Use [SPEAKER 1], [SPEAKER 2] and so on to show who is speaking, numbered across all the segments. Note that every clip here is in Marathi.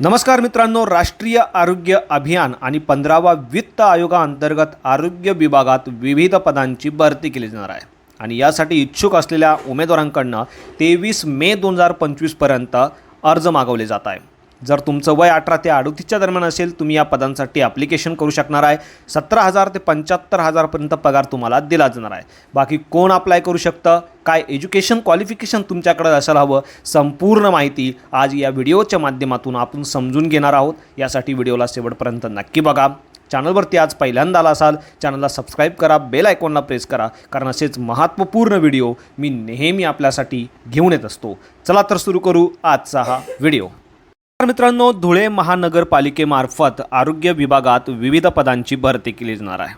[SPEAKER 1] नमस्कार मित्रांनो राष्ट्रीय आरोग्य अभियान आणि पंधरावा वित्त आयोगाअंतर्गत आरोग्य विभागात विविध पदांची भरती केली जाणार आहे. आणि यासाठी इच्छुक असलेल्या उमेदवारांकडनं तेवीस मे दोन हजार पंचवीसपर्यंत अर्ज मागवले जात आहे. जर तुमचं वय अठरा ते अडतीसच्या दरम्यान असेल तुम्ही या पदांसाठी ॲप्लिकेशन करू शकणार आहे. सतरा हजार ते पंच्याहत्तर हजारपर्यंत पगार तुम्हाला दिला जाणार आहे. बाकी कोण अप्लाय करू शकतं? काय एज्युकेशन क्वालिफिकेशन तुमच्याकडे असायला हवं? संपूर्ण माहिती आज या व्हिडिओच्या माध्यमातून आपण समजून घेणार आहोत. यासाठी व्हिडिओला शेवटपर्यंत नक्की बघा. चॅनलवरती आज पहिल्यांदा आला असाल चॅनलला सबस्क्राईब करा बेल आयकॉनला प्रेस करा कारण असेच महत्त्वपूर्ण व्हिडिओ मी नेहमी आपल्यासाठी घेऊन येत असतो. चला तर सुरू करू आजचा हा व्हिडिओ. मित्रांनो धुळे महानगरपालिकेमार्फत आरोग्य विभागात विविध पदांची भरती केली जाणार आहे.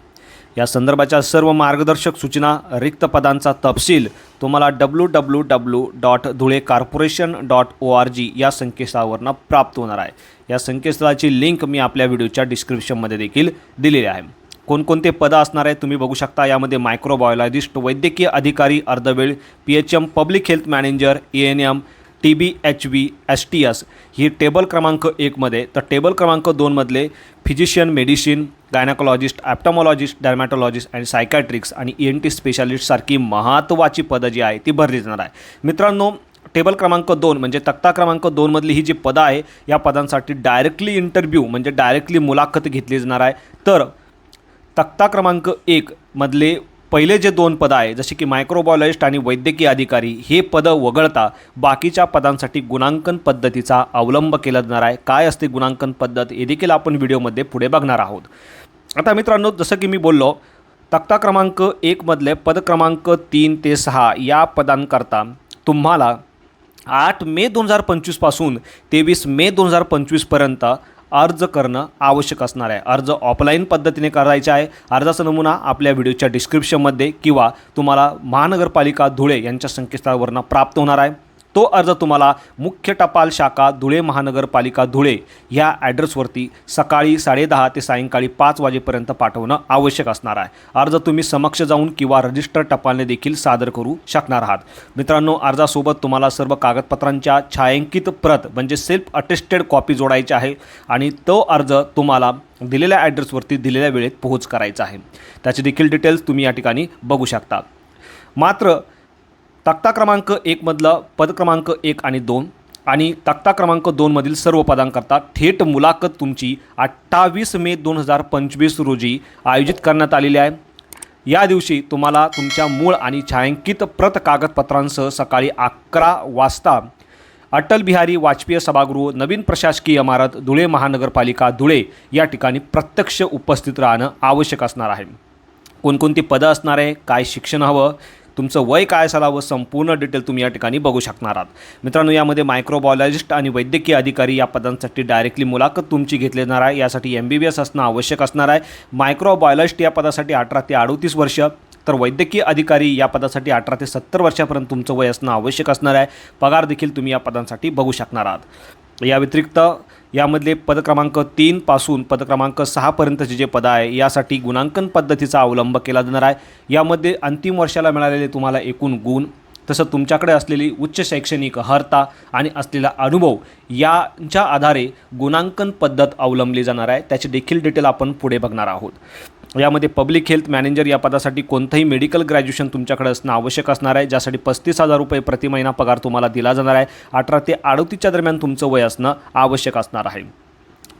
[SPEAKER 1] या संदर्भाच्या सर्व मार्गदर्शक सूचना रिक्त पदांचा तपशील तुम्हाला W W W dot Dhule corporation dot O R G या संकेतस्थळावरनं प्राप्त होणार आहे. या संकेतस्थळाची लिंक मी आपल्या व्हिडिओच्या डिस्क्रिप्शनमध्ये देखील दिलेली आहे. कोणकोणते पदं असणार आहे तुम्ही बघू शकता. यामध्ये मायक्रोबायोलॉजिस्ट वैद्यकीय अधिकारी अर्धवेळ P H M public health manager A N M T B H V S T S he table क्रमांक एकमध्ये तर टेबल क्रमांक दोनमधले physician medicine gynaecologist ophthalmologist dermatologist and psychiatrics आणि ई एन टी स्पेशालिस्टसारखी महत्त्वाची पदं जी आहे ती भरली जाणार आहे. मित्रांनो टेबल क्रमांक दोन म्हणजे तक्ता क्रमांक दोनमधली ही जी पदं आहे या पदांसाठी डायरेक्टली इंटरव्ह्यू म्हणजे डायरेक्टली मुलाखत घेतली जाणार आहे. तर तक्ता क्रमांक एक मधले पहिले जे दोन पदं आहे जसे की मायक्रोबायोलॉजिस्ट आणि वैद्यकीय अधिकारी हे पदं वगळता बाकीच्या पदांसाठी गुणांकन पद्धतीचा अवलंब केला जाणार आहे. काय असते गुणांकन पद्धत? हे देखील आपण व्हिडिओमध्ये पुढे बघणार आहोत. आता मित्रांनो जसं की मी बोललो तक्ता क्रमांक एकमधले पद क्रमांक तीन ते सहा या पदांकरता तुम्हाला आठ मे दोन हजार पंचवीसपासून तेवीस मे दोन हजार पंचवीसपर्यंत अर्ज करणं आवश्यक असणार आहे. अर्ज ऑफलाईन पद्धतीने करायचा आहे. अर्जाचा नमुना आपल्या व्हिडिओच्या डिस्क्रिप्शनमध्ये किंवा तुम्हाला महानगरपालिका धुळे यांच्या संकेतस्थळावरनं प्राप्त होणार आहे. तो अर्ज तुम्हाला मुख्य टपाल शाखा धुळे महानगरपालिका धुळे ह्या ॲड्रेसवरती सकाळी साडेदहा ते सायंकाळी पाच वाजेपर्यंत पाठवणं आवश्यक असणार आहे. अर्ज तुम्ही समक्ष जाऊन किंवा रजिस्टर टपालने देखील सादर करू शकणार आहात. मित्रांनो अर्जासोबत तुम्हाला सर्व कागदपत्रांच्या छायांकित प्रत म्हणजे सेल्फ अटेस्टेड कॉपी जोडायची आहे आणि तो अर्ज तुम्हाला दिलेल्या ॲड्रेसवरती दिलेल्या वेळेत पोहोच करायचा आहे. त्याचे देखील डिटेल्स तुम्ही या ठिकाणी बघू शकता. मात्र तक्ता क्रमांक एकमधलं पद क्रमांक एक आणि दोन आणि तक्ता क्रमांक दोनमधील सर्व पदांकरता थेट मुलाखत तुमची अठ्ठावीस मे दोन हजार पंचवीस रोजी आयोजित करण्यात आलेली आहे. या दिवशी तुम्हाला तुमच्या मूळ आणि छायांकित प्रत कागदपत्रांसह सकाळी अकरा वाजता अटल बिहारी वाजपेयी सभागृह नवीन प्रशासकीय इमारत धुळे महानगरपालिका धुळे या ठिकाणी प्रत्यक्ष उपस्थित राहणं आवश्यक असणार आहे. कोणकोणती पदं असणार आहे? काय शिक्षण हवं? तुमचं वय काय असायला व संपूर्ण डिटेल तुम्ही या ठिकाणी बघू शकणार आहात. मित्रांनो यामध्ये मायक्रोबायोलॉजिस्ट आणि वैद्यकीय अधिकारी या पदांसाठी डायरेक्टली मुलाखत तुमची घेतली जाणार आहे. यासाठी एम बी बी एस असणं आवश्यक असणार आहे. मायक्रोबायोलॉजिस्ट या पदासाठी अठरा ते अडतीस वर्ष तर वैद्यकीय अधिकारी या पदासाठी अठरा ते सत्तर वर्षापर्यंत तुमचं वय असणं आवश्यक असणार आहे. पगार देखील तुम्ही या पदांसाठी बघू शकणार आहात. या व्यतिरिक्त यामधले पदक्रमांक तीनपासून पदक्रमांक सहापर्यंतचे जे पद आहे यासाठी गुणांकन पद्धतीचा अवलंब केला जाणार आहे. यामध्ये अंतिम वर्षाला मिळालेले तुम्हाला एकूण गुण तसं तुमच्याकडे असलेली उच्च शैक्षणिक अर्हता आणि असलेला अनुभव यांच्या आधारे गुणांकन पद्धत अवलंबली जाणार आहे. त्याचे देखील डिटेल आपण पुढे बघणार आहोत. यामध्ये पब्लिक हेल्थ मॅनेजर या पदासाठी कोणतंही मेडिकल ग्रॅज्युएशन तुमच्याकडे असणं आवश्यक असणार आहे ज्यासाठी पस्तीस हजार रुपये प्रति महिना पगार तुम्हाला दिला जाणार आहे. अठरा ते अडतीसच्या दरम्यान तुमचं वय असणं आवश्यक असणार आहे.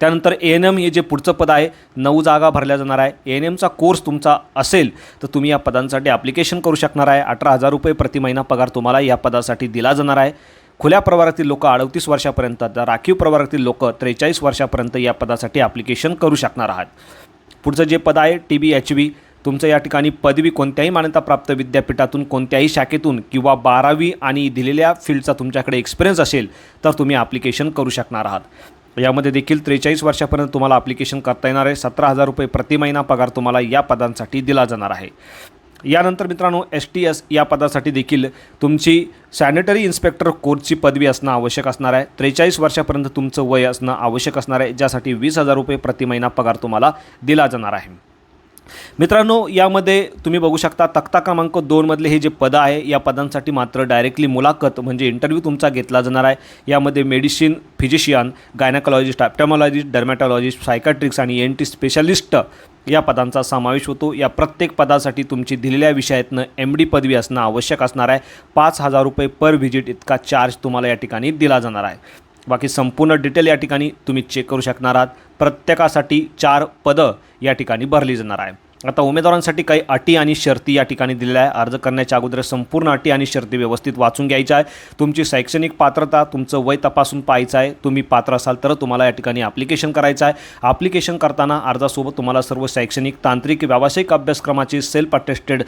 [SPEAKER 1] त्यानंतर ए एन एम हे जे पुढचं पद आहे नऊ जागा भरल्या जाणार आहे. ए एन एमचा कोर्स तुमचा असेल तर तुम्ही या पदांसाठी ॲप्लिकेशन करू शकणार आहे. अठरा हजार रुपये प्रति महिना पगार तुम्हाला या पदासाठी दिला जाणार आहे. खुल्या प्रवारातील लोक अडतीस वर्षापर्यंत तर राखीव प्रवारातील लोक त्रेचाळीस वर्षापर्यंत या पदासाठी ॲप्लिकेशन करू शकणार आहात. पुढचं जे पद आहे टी बी एच व्ही तुमचं या ठिकाणी पदवी कोणत्याही मान्यताप्राप्त विद्यापीठातून कोणत्याही शाखेतून किंवा बारावी आणि दिलेल्या फील्डचा तुमच्याकडे एक्सपिरियन्स असेल तर तुम्ही ॲप्लिकेशन करू शकणार आहात. यामध्ये देखील त्रेचाळीस वर्षापर्यंत तुम्हाला ॲप्लिकेशन करता येणार आहे. सतरा हजार रुपये प्रति महिना पगार तुम्हाला या पदांसाठी दिला जाणार आहे. यानंतर मित्रांनो एस टी एस या पदासाठी देखील तुमची सॅनिटरी इन्स्पेक्टर कोर्सची पदवी असणं आवश्यक असणार आहे. त्रेचाळीस वर्षापर्यंत तुमचं वय असणं आवश्यक असणार आहे ज्यासाठी वीस हजार रुपये प्रति महिना पगार तुम्हाला दिला जाणार आहे. मित्रांनो यामध्ये तुम्ही बघू शकता तक्ता क्रमांक दोनमधले हे जे पदं आहे या पदांसाठी मात्र डायरेक्टली मुलाखत म्हणजे इंटरव्ह्यू तुमचा घेतला जाणार आहे. यामध्ये medicine physician gynaecologist ophthalmologist dermatologist psychiatrics आणि एन टी स्पेशलिस्ट या पदांचा समावेश होतो. या प्रत्येक पदासाठी तुमची दिलेल्या विषयातनं एम डी पदवी असणं आवश्यक असणार आहे. पाच हजार रुपये पर व्हिजिट इतका चार्ज तुम्हाला या ठिकाणी दिला जाणार आहे. बाकी संपूर्ण डिटेल या ठिकाणी तुम्ही चेक करू शकणार आहात. प्रत्येकासाठी चार पदं या ठिकाणी भरली जाणार आहे. आता उमेदवारांसाठी काही अटी आणि शर्ती या ठिकाणी दिलेल्या आहे. अर्ज करण्याच्या अगोदर संपूर्ण अटी आणि शर्ती व्यवस्थित वाचून घ्यायच्या आहे. तुमची शैक्षणिक पात्रता तुमचं वय तपासून पाहायचं आहे. तुम्ही पात्र असाल तर तुम्हाला या ठिकाणी ॲप्लिकेशन करायचं आहे. ॲप्लिकेशन करताना अर्जासोबत तुम्हाला सर्व शैक्षणिक तांत्रिक व्यावसायिक अभ्यासक्रमाची सेल्फ अटेस्टेड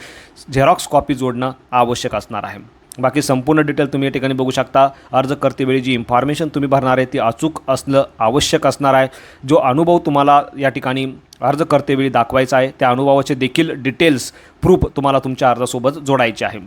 [SPEAKER 1] झेरॉक्स कॉपी जोडणं आवश्यक असणार आहे. बाकी संपूर्ण डिटेल तुम्ही या ठिकाणी बघू शकता. अर्ज करतेवेळी जी इन्फॉर्मेशन तुम्ही भरणार आहे ती अचूक असलं आवश्यक असणार आहे. जो अनुभव तुम्हाला या ठिकाणी अर्ज करतेवेळी दाखवायचा आहे त्या अनुभवाचे देखील डिटेल्स प्रूफ तुम्हाला तुमच्या अर्जासोबत जोडायचे आहे.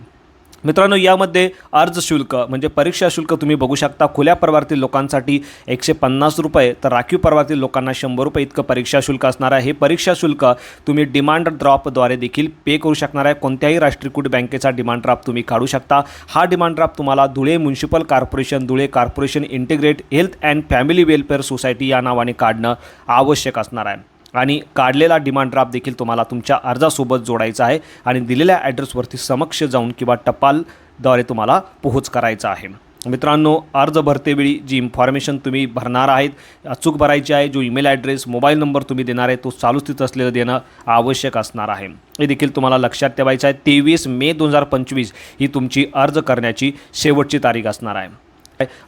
[SPEAKER 1] मित्रांनो यामध्ये अर्ज शुल्क म्हणजे परीक्षा शुल्क तुम्ही बघू शकता. खुल्या परवातील लोकांसाठी एकशे पन्नास रुपये तर राखीव परवातील लोकांना शंभर रुपये इतकं परीक्षा शुल्क असणार आहे. हे परीक्षा शुल्क तुम्ही डिमांड ड्रॉपद्वारे देखील पे करू शकणार आहे. कोणत्याही राष्ट्रीयकृत बँकेचा डिमांड ड्राफ्ट तुम्ही काढू शकता. हा डिमांड ड्राफ्ट तुम्हाला Dhule municipal corporation Dhule corporation integrate health and family welfare society या नावाने काढणं आवश्यक असणार आहे. आणि काढलेला डिमांड ड्राफ्ट देखील तुम्हाला तुमच्या अर्जासोबत जोडायचा आहे आणि दिलेल्या ॲड्रेसवरती समक्ष जाऊन किंवा टपालद्वारे तुम्हाला पोहोच करायचा आहे. मित्रांनो अर्ज भरतेवेळी जी इन्फॉर्मेशन तुम्ही भरणार आहेत अचूक भरायची आहे जो ईमेल ॲड्रेस मोबाईल नंबर तुम्ही देणार आहे तो चालू स्थित असलेलं देणं आवश्यक असणार आहे. हे देखील तुम्हाला लक्षात ठेवायचं आहे तेवीस मे दोन हजार पंचवीस ही तुमची अर्ज करण्याची शेवटची तारीख असणार आहे.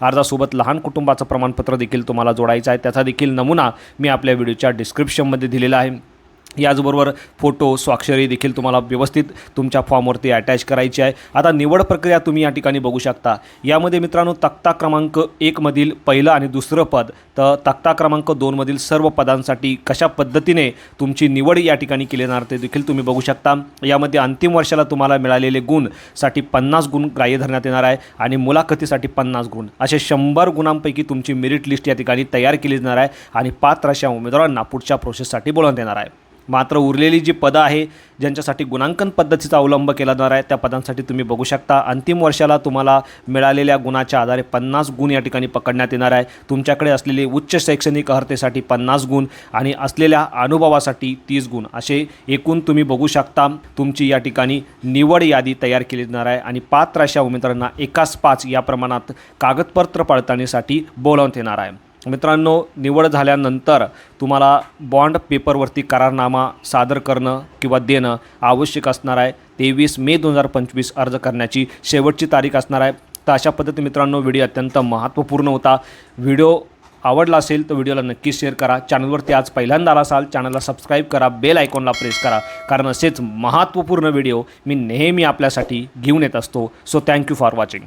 [SPEAKER 1] अर्जासोबत लहान कुटुंबाचं प्रमाणपत्र देखील तुम्हाला जोडायचं आहे. त्याचा देखील नमुना मी आपल्या व्हिडिओच्या डिस्क्रिप्शनमध्ये दिलेला आहे. याचबरोबर फोटो स्वाक्षरी देखील तुम्हाला व्यवस्थित तुमच्या फॉर्मवरती अटॅच करायची आहे. आता निवड प्रक्रिया तुम्ही या ठिकाणी बघू शकता. यामध्ये मित्रांनो तक्ता क्रमांक एकमधील पहिलं आणि दुसरं पद. तर तक्ता क्रमांक दोनमधील सर्व पदांसाठी कशा पद्धतीने तुमची निवड या ठिकाणी केली जाणार ते देखील तुम्ही बघू शकता. यामध्ये अंतिम वर्षाला तुम्हाला मिळालेले गुणसाठी पन्नास गुण ग्राह्य धरण्यात येणार आहे आणि मुलाखतीसाठी पन्नास गुण. असे शंभर गुणांपैकी तुमची मेरिट लिस्ट या ठिकाणी तयार केली जाणार आहे आणि पात्र अशा उमेदवारांना पुढच्या प्रोसेससाठी बोलवण्यात येणार आहे. मात्र उरलेली जी पदं आहे ज्यांच्यासाठी गुणांकन पद्धतीचा अवलंब केला जाणार आहे त्या पदांसाठी तुम्ही बघू शकता. अंतिम वर्षाला तुम्हाला मिळालेल्या गुणाच्या आधारे पन्नास गुण या ठिकाणी पकडण्यात येणार आहे. तुमच्याकडे असलेले उच्च शैक्षणिक अर्हतेसाठी पन्नास गुण आणि असलेल्या अनुभवासाठी तीस गुण असे एकूण तुम्ही बघू शकता. तुमची या ठिकाणी निवड यादी तयार केली जाणार आहे आणि पात्र अशा उमेदवारांना एकाच पाच या प्रमाणात कागदपत्र पडताळणीसाठी बोलावण्यात येणार आहे. मित्रांनो निवड झाल्यानंतर तुम्हाला बॉन्ड पेपरवरती करारनामा सादर करणं किंवा देणं आवश्यक असणार आहे. तेवीस मे दोन हजार पंचवीस अर्ज करण्याची शेवटची तारीख असणार आहे. तर अशा पद्धती मित्रांनो व्हिडिओ अत्यंत महत्त्वपूर्ण होता. व्हिडिओ आवडला असेल तर व्हिडिओला नक्की शेअर करा. चॅनलवरती आज पहिल्यांदा आला असाल चॅनलला सबस्क्राईब करा बेल आयकॉनला प्रेस करा. कारण असेच महत्त्वपूर्ण व्हिडिओ मी नेहमी आपल्यासाठी घेऊन येत असतो. So thank you for watching